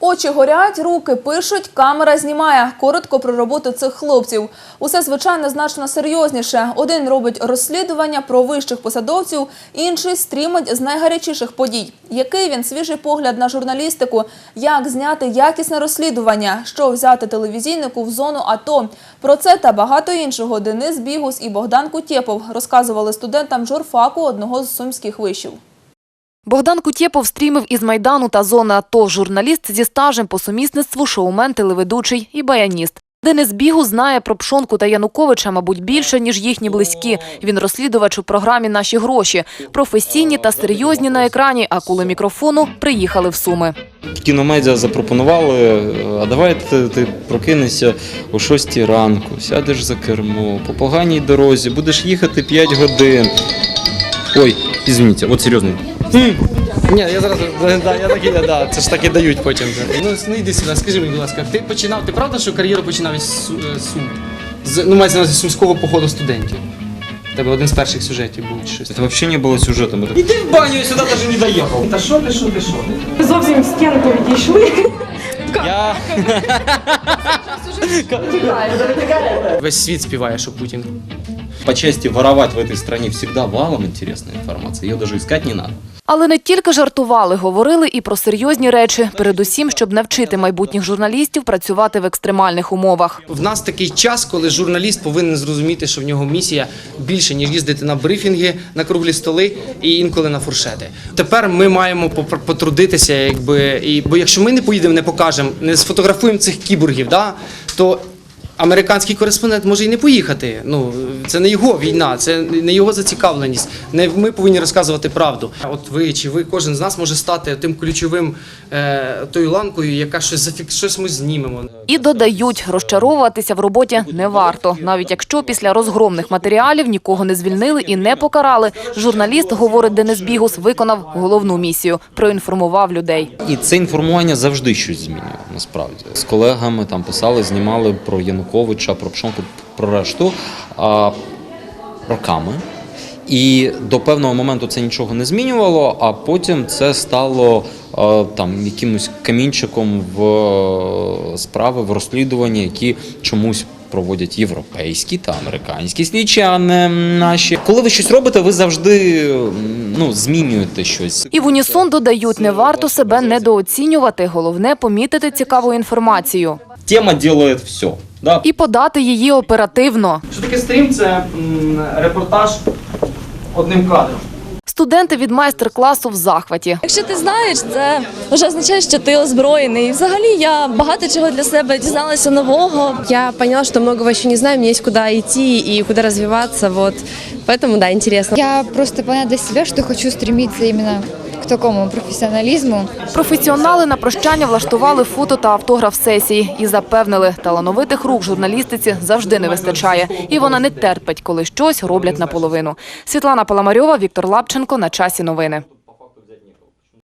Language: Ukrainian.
Очі горять, руки пишуть, камера знімає. Коротко про роботу цих хлопців. Усе звичайно значно серйозніше. Один робить розслідування про вищих посадовців, інший стрімить з найгарячіших подій. Який він свіжий погляд на журналістику? Як зняти якісне розслідування? Що взяти телевізійнику в зону АТО? Про це та багато іншого Денис Бігус і Богдан Кутєпов розказували студентам журфаку одного з сумських вишів. Богдан Кутєпов стрімив із Майдану та зони АТО. Журналіст зі стажем по сумісництву, шоумен, телеведучий і баяніст. Денис Бігу знає про Пшонку та Януковича, мабуть, більше, ніж їхні близькі. Він розслідувач у програмі «Наші гроші». Професійні та серйозні на екрані, а коли мікрофону приїхали в Суми. Кіномедіа запропонували, а давай ти, прокинешся о 6 ранку, сядеш за кермо, по поганій дорозі, будеш їхати 5 годин. Ой, извините, от серйозно. Ні, я зараз да, я так і да, це ж так і дають потім. Ну, ну йди сюди, скажи мені, будь ласка, ти починав, ти правда, що кар'єру починав із Су- е, Сум? З, ну, мається на увазі сумського походу студентів. У тебе один з перших сюжетів був чи щось. Це взагалі не було сюжетом. Это- Іди в баню, я сюди навіть не доїхав. Та що ти, що ти, що ти? Зовсім в стінку відійшли. Я... Весь світ співає, що Путін. По части воровать в этой стране всегда валом интересная информация. Ее даже искать не надо. Але не тільки жартували, говорили і про серйозні речі, передусім, щоб навчити майбутніх журналістів працювати в екстремальних умовах. В нас такий час, коли журналіст повинен зрозуміти, що в нього місія більше, ніж їздити на брифінги, на круглі столи і інколи на фуршети. Тепер ми маємо потрудитися, якби, і, бо якщо ми не поїдемо, не покажемо, не сфотографуємо цих кіборгів, да, то американський кореспондент може і не поїхати. Ну, це не його війна, це не його зацікавленість. Не ми повинні розказувати правду. От ви чи ви, кожен з нас може стати тим ключовим е, тою ланкою, яка щось зафік... щось ми знімемо. І додають, розчаровуватися в роботі не варто. Навіть якщо після розгромних матеріалів нікого не звільнили і не покарали, журналіст, говорить Денис Бігус, виконав головну місію – проінформував людей. І це інформування завжди щось змінює, насправді. З колегами там писали, знімали про Януковича, про Пшонку, про решту а, роками. І до певного моменту це нічого не змінювало, а потім це стало там якимось камінчиком в е, справи, в розслідуванні, які чомусь проводять європейські та американські слідчі, а не наші. Коли ви щось робите, ви завжди ну, змінюєте щось. І в унісон додають, не варто себе недооцінювати. Головне – помітити цікаву інформацію. Тема делает все. Да? І подати її оперативно. Що таке стрім? Це м, репортаж одним кадром. Студенти від майстер-класу в захваті. Якщо ти знаєш, це вже означає, що ти озброєний. І взагалі я багато чого для себе дізналася нового. Я поняла, что многого еще не знаю, мне есть куда идти и куда развиваться, вот. Поэтому, да, интересно. Я просто поняла для себя, что хочу стремиться именно такому професіоналізму. Професіонали на прощання влаштували фото та автограф сесії і запевнили, талановитих рук журналістиці завжди не вистачає. І вона не терпить, коли щось роблять наполовину. Світлана Паламарьова, Віктор Лапченко. На часі новини.